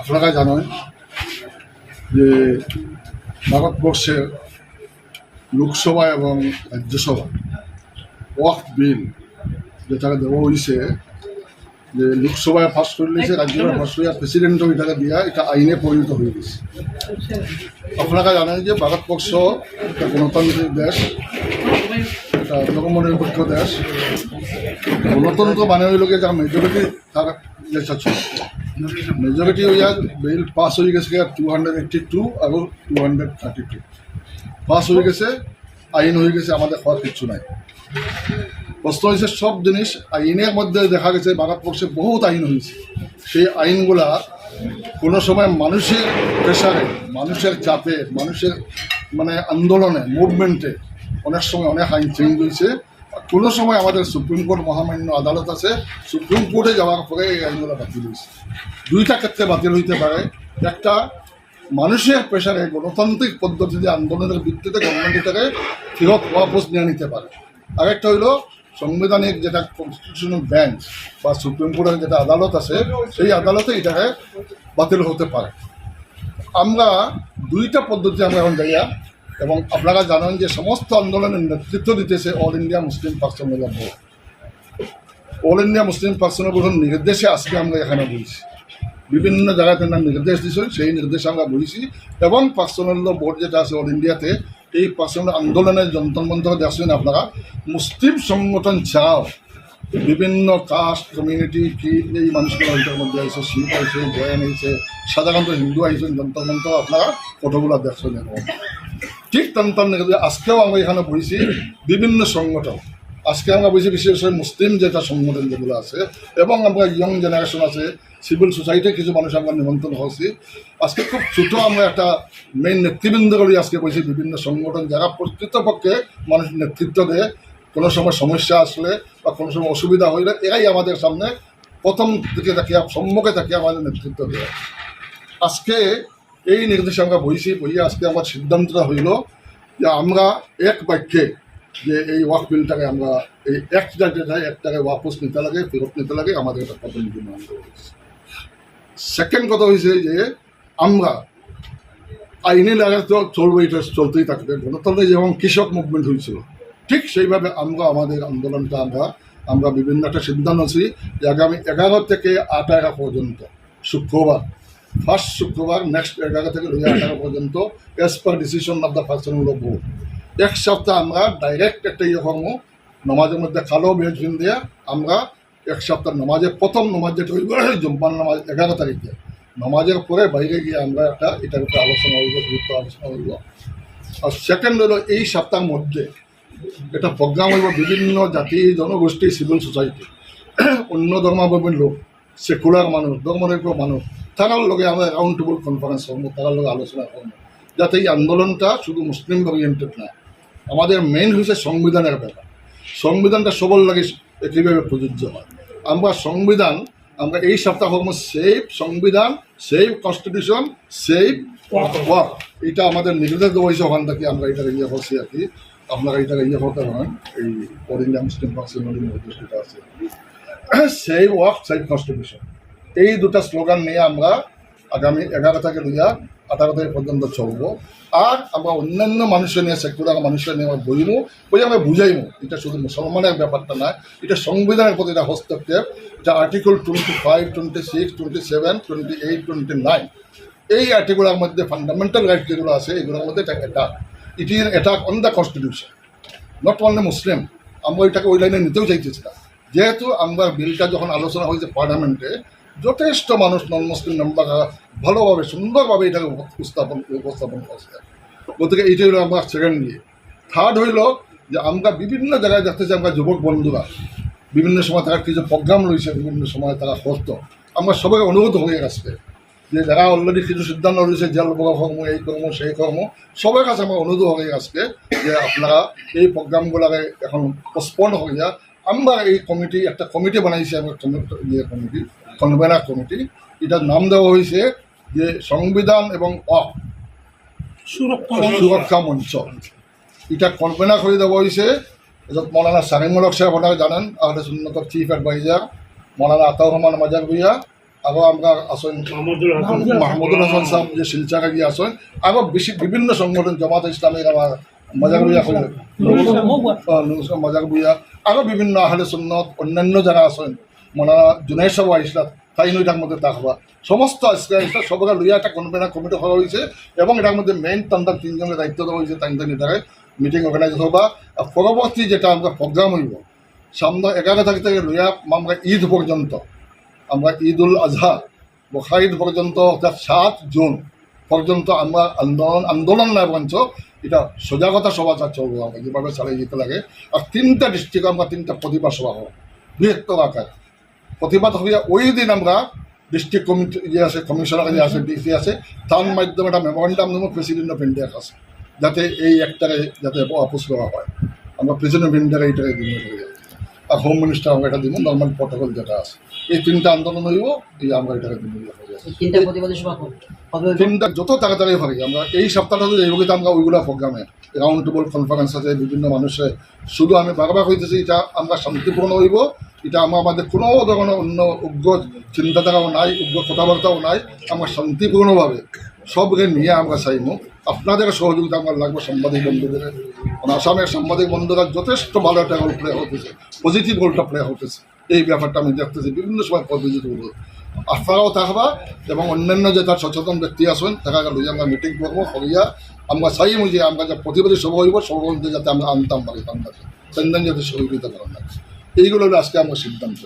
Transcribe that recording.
আপনারা জানেন যে ভারতবর্ষের লোকসভা এবং রাজ্যসভা, ওয়াক বিল যেটাকে দেওয়া হয়েছে যে লোকসভায় পাস করে নিয়েছে রাজ্যসভায় পাস করে প্রেসিডেন্টও এটাকে দিয়া এটা আইনে পরিণত হয়ে গেছে। আপনারা জানেন যে ভারতবর্ষ একটা গণতান্ত্রিক দেশ, একটা ধর্মনিরপেক্ষ দেশ। গণতন্ত্র মানে হইল গিয়ে যার মেজরিটি তার দেশ আছে মেজরিটি হইয়া বিল পাস হয়ে গেছে two hundred eighty two hundred thirty two pass হয়ে গেছে, আইন হয়ে গেছে, আমাদের হওয়ার কিচ্ছু নাই। প্রশ্ন হয়েছে, সব জিনিস আইনের মধ্যে দেখা গেছে, ভারতবর্ষে বহুত আইন হয়েছে। সেই আইনগুলা কোনো সময় মানুষের প্রেশারে মানুষের চাপে মানুষের মানে আন্দোলনে মুভমেন্টে অনেক সময় অনেক আইন চেঞ্জ হয়েছে। আর কোনো সময় আমাদের সুপ্রিম কোর্ট মহামান্য আদালত আছে, সুপ্রিম কোর্টে যাওয়ার পরে এই আইনগুলো বাতিল হয়েছে। দুইটা ক্ষেত্রে বাতিল হইতে পারে। একটা, মানুষের প্রেশারে গণতান্ত্রিক পদ্ধতিতে আন্দোলনের ভিত্তিতে গভর্নমেন্ট এটাকে ফেরত ওয়াপস নিয়ে নিতে পারে। আরেকটা হইল, সাংবিধানিক যেটা কনস্টিটিউশনাল বেঞ্চ বা সুপ্রিম কোর্টের যেটা আদালত আছে, সেই আদালতে এটাকে বাতিল হতে পারে। আমরা দুইটা পদ্ধতি আমরা এখন যাইয়া এবং আপনারা জানেন যে সমস্ত আন্দোলনের নেতৃত্ব দিতেছে all India Muslim personal board. All India Muslim personal বোর্ডের নির্দেশে আজকে আমরা এখানে বলছি বিভিন্ন জায়গাতে না নির্দেশ দিয়েছেন সেই নির্দেশে আমরা বলেছি এবং পার্সোনাল বোর্ড যেটা আছে অল ইন্ডিয়াতে এই পার্সোনাল আন্দোলনের যন্ত্রমন্ত্র দেখছেন আপনারা, মুসলিম সংগঠন ছাড়াও বিভিন্ন কাস্ট কমিউনিটি কি এই মানুষগুলো ওইটার মধ্যে আছে শিখ আছে জয়ান হয়েছে, সাধারণত হিন্দু আইছেন যন্ত্রমন্ত্র আপনারা ফটোগুলো দেখছেন এখন ঠিক তেন তেন আজকেও আমরা এখানে বইছি বিভিন্ন সংগঠন। আজকে আমরা বলছি বিশেষ করে মুসলিম যেটা সংগঠন যেগুলো আছে, এবং আমরা ইয়ং জেনারেশন আছে সিভিল সোসাইটির কিছু মানুষ আমরা নিমন্ত্রণ হয়েছি আজকে খুব ছোট আমরা একটা মেইন নেতৃবৃন্দগুলি আজকে বলছি বিভিন্ন সংগঠন যারা প্রকৃতপক্ষে মানুষ নেতৃত্ব দেয়। কোনো সময় সমস্যা আসলে বা কোনো সময় অসুবিধা হইলে এরাই আমাদের সামনে প্রথম দিকে তাকিয়ে, সম্মুখে তাকিয়ে আমাদের নেতৃত্ব দেয়। আজকে এই নির্দেশে আমরা বইছি বইয়ে আজকে আমার সিদ্ধান্তটা হইল যে আমরা এক বাক্যে যে এই ওয়াক বিলটাকে আমরা, এই একটা যেটা একটাকে ওয়াপস নিতে লাগে, ফেরত নিতে লাগে, আমাদের একটা প্রতিনিধি মান সেকেন্ড কথা হয়েছে যে আমরা আইনি লাগে তো চলবে, এটা চলতেই থাকবে। গণতন্ত্রে যেমন কৃষক মুভমেন্ট হয়েছিল ঠিক সেইভাবে আমরা, আমাদের আন্দোলনটা আমরা আমরা বিভিন্ন একটা সিদ্ধান্ত আছি যে আগামী এগারো থেকে আঠারো পর্যন্ত, শুক্রবার ফার্স্ট শুক্রবার নেক্সট এগারো থেকে দুই আঠারো পর্যন্ত age per decision of the person of board এক সপ্তাহ আমরা ডাইরেক্ট একটা ইয়ে করব, নমাজের মধ্যে কালো বেজ দিয়ে আমরা এক সপ্তাহ নমাজের প্রথম নমাজ যেটা জম্পান নামাজ এগারো তারিখে। নমাজের পরে বাইরে গিয়ে আমরা একটা এটার উপরে আলোচনা হইব গুরুত্ব আলোচনা হইব আর সেকেন্ড হলো এই সপ্তাহের মধ্যে এটা প্রোগ্রাম হইব বিভিন্ন জাতি, জনগোষ্ঠী সিভিল সোসাইটি অন্য ধর্মাবলম্বী লোক সেকুলার মানুষ, ধর্মনিরপেক্ষ মানুষ তারার লগে আমরা রাউন্ড টেবল কনফারেন্স করব তারার লগে আলোচনা করব যাতে এই আন্দোলনটা শুধু মুসলিম ওরিয়েন্টেড না, আমাদের মেইন হচ্ছে সংবিধানের ব্যাপার। সংবিধানটা সবল লাগে একইভাবে প্রযোজ্য হয়। আমরা সংবিধান, আমরা এই সপ্তাহ সেভ সংবিধান সেভ কনস্টিটিউশন সেভ ওয়ার্ক এটা আমাদের নির্দেশ দেওয়া হয়েছে ওখান থেকে আমরা এটাকে ইয়ে করছি আর কি। আপনারা এটাকে ইয়ে করতে পারেন, এই অল ইন্ডিয়া মুসলিম নির্দেশ আছে। সেভ ওয়ার্ক সেভ কনস্টিটিউশন এই দুটা স্লোগান নিয়ে আমরা আগামী এগারো থেকে লইয়া আঠারো তারিখ পর্যন্ত চলবো। আর আমরা অন্যান্য মানুষের নিয়ে সেকুলার মানুষের নিয়ে আমরা বইমু, বই আমরা বুঝাইমু। এটা শুধু মুসলমানের ব্যাপারটা নয় এটা সংবিধানের প্রতি এটা হস্তক্ষেপ এটা article twenty five twenty six twenty seven twenty eight twenty nine এই আর্টিকেলের মধ্যে ফান্ডামেন্টাল রাইট যেগুলো আছে, এগুলোর মধ্যে এটা attack it is attack on the constitution not only Muslim আমরা এটাকে ওই লাইনে নিতেও চাইতেছিলাম যেহেতু আমরা বিলটা যখন আলোচনা হয়েছে পার্লামেন্টে যথেষ্ট মানুষ নন মুসলিম মেম্বাররা ভালোভাবে, সুন্দরভাবে এটাকে উপস্থাপন উপস্থাপন করছে। গতিকে এইটাই হলো আমার সেকেন্ড ইয়ে থার্ড হইল যে আমরা বিভিন্ন জায়গায় দেখতেছি আমরা যুবক বন্ধুরা। বিভিন্ন সময় তারা কিছু প্রোগ্রাম রয়েছে বিভিন্ন সময় তারা করতো। আমরা সবাই অনুরোধ হয়ে আসছে যে যারা অলরেডি কিছু সিদ্ধান্ত রয়েছে জেল কর্ম, এই কর্ম, সেই কর্ম, সবার কাছে আমার অনুরোধ হয়ে আসছে যে আপনারা এই প্রোগ্রামগুলোকে এখন পোস্টপন্ড হয়ে যা আমরা এই কমিটি একটা কমিটি বানাইছি, আমরা কমি- ইয়ে কমিটি কনভেনার কমিটি এটার নাম দেওয়া হয়েছে যে সংবিধান এবং অ সুরক্ষা মঞ্চ। এটা কনভেনার করে দেওয়া হয়েছে। এজত মৌলানা সারিমুলক সাহেব আপনারা জানেন আহলে সুন্নতর চিফ অ্যাডভাইজার মৌলানা আতাউর রহমান মাজার ভুইয়া আরও আমরা আসেন মাহমুদুল হাসান সাহেব যে শিলচারে গিয়ে আসেন আরও বেশি বিভিন্ন সংগঠন জামাত ইসলামের আমার মজাক বুয়া মজাক বুয়া আরও বিভিন্ন আহলে সুন্নত অন্যান্য যারা আছেন মনারা জুনাই সাহেব আইসলাম তাই নই তার মধ্যে থাকবা সমস্ত আজকে আইসলা, সবকে লইয়া একটা কনভেনার কমিটি করা হয়েছে এবং এটার মধ্যে মেইন তান্দার তিনজনের দায়িত্ব দেওয়া হয়েছে তাই তাই মিটিং অর্গানাইজ আর পরবর্তী যেটা আমরা প্রোগ্রাম হইব, সামনে এগারো তারিখ থেকে লইয়া আমরা ঈদ পর্যন্ত, আমরা ঈদ উল আজহা বখা ঈদ পর্যন্ত, অর্থাৎ সাত জুন পর্যন্ত আমরা আন্দোলন আন্দোলন নয় বঞ্চ, এটা সজাগতা সভা চলবো আমরা যেভাবে চালিয়ে যেতে লাগে। আর তিনটা ডিস্ট্রিক্ট আমরা তিনটা প্রতিভা সভা হব, বৃহত্তর আকার। প্রতিবাদ হইয়া ওই দিন আমরা ডিস্ট্রিক্ট কমিটি যে আছে কমিশনার যে আছে ডিসি আছে তার মাধ্যমে একটা মেমোরেন্ডাম দেবো প্রেসিডেন্ট অফ ইন্ডিয়ার কাছে যাতে এই একটাকে যাতে আপোষ করা হয়। আমরা প্রেসিডেন্ট অফ ইন্ডিয়াকে এইটাকে দিব। আর হোম মিনিস্টার আমরা এটা দিব নর্মাল প্রটোকল যেটা আছে। এই তিনটা আন্দোলন হইব এই আমরা এটাকে দিব। এই তিনটা হবে যত তাড়াতাড়ি পারি আমরা এই সপ্তাহটাতে এইভাবে আমরা ওইগুলা প্রোগ্রামে রাউন্ড টেবল কনফারেন্স আছে, বিভিন্ন মানুষের শুধু আমি বারবার হইতেছি এটা আমরা শান্তিপূর্ণ হইব, এটা আমার আমাদের কোনো ধরনের অন্য উগ্র চিন্তাধারাও নাই, উগ্র কথাবার্তাও নাই, আমরা শান্তিপূর্ণভাবে সবকে নিয়ে আমরা চাইব আপনাদের সহযোগিতা আমার লাগবে সাংবাদিক বন্ধুদের। কারণ আসামের সাংবাদিক বন্ধুরা যথেষ্ট ভালো একটা রোল প্লে হতেছে পজিটিভ রোলটা প্লে হতেছে। এই ব্যাপারটা আমি দেখতেছি, বিভিন্ন সময় পজিটিভ রোল আপনারাও থাকবা এবং অন্যান্য যে তার সচেতন ব্যক্তি আসবেন তারা লইয়া আমরা মিটিং করব করিয়া আমরা চাই যে আমরা যা প্রতিবাদী সভা হইব সর্বন্ধে যাতে আমরা আনতাম পারি তার কাছে যাতে সহযোগিতা করা হয় এইগুলো আজকে আমার সিদ্ধান্ত।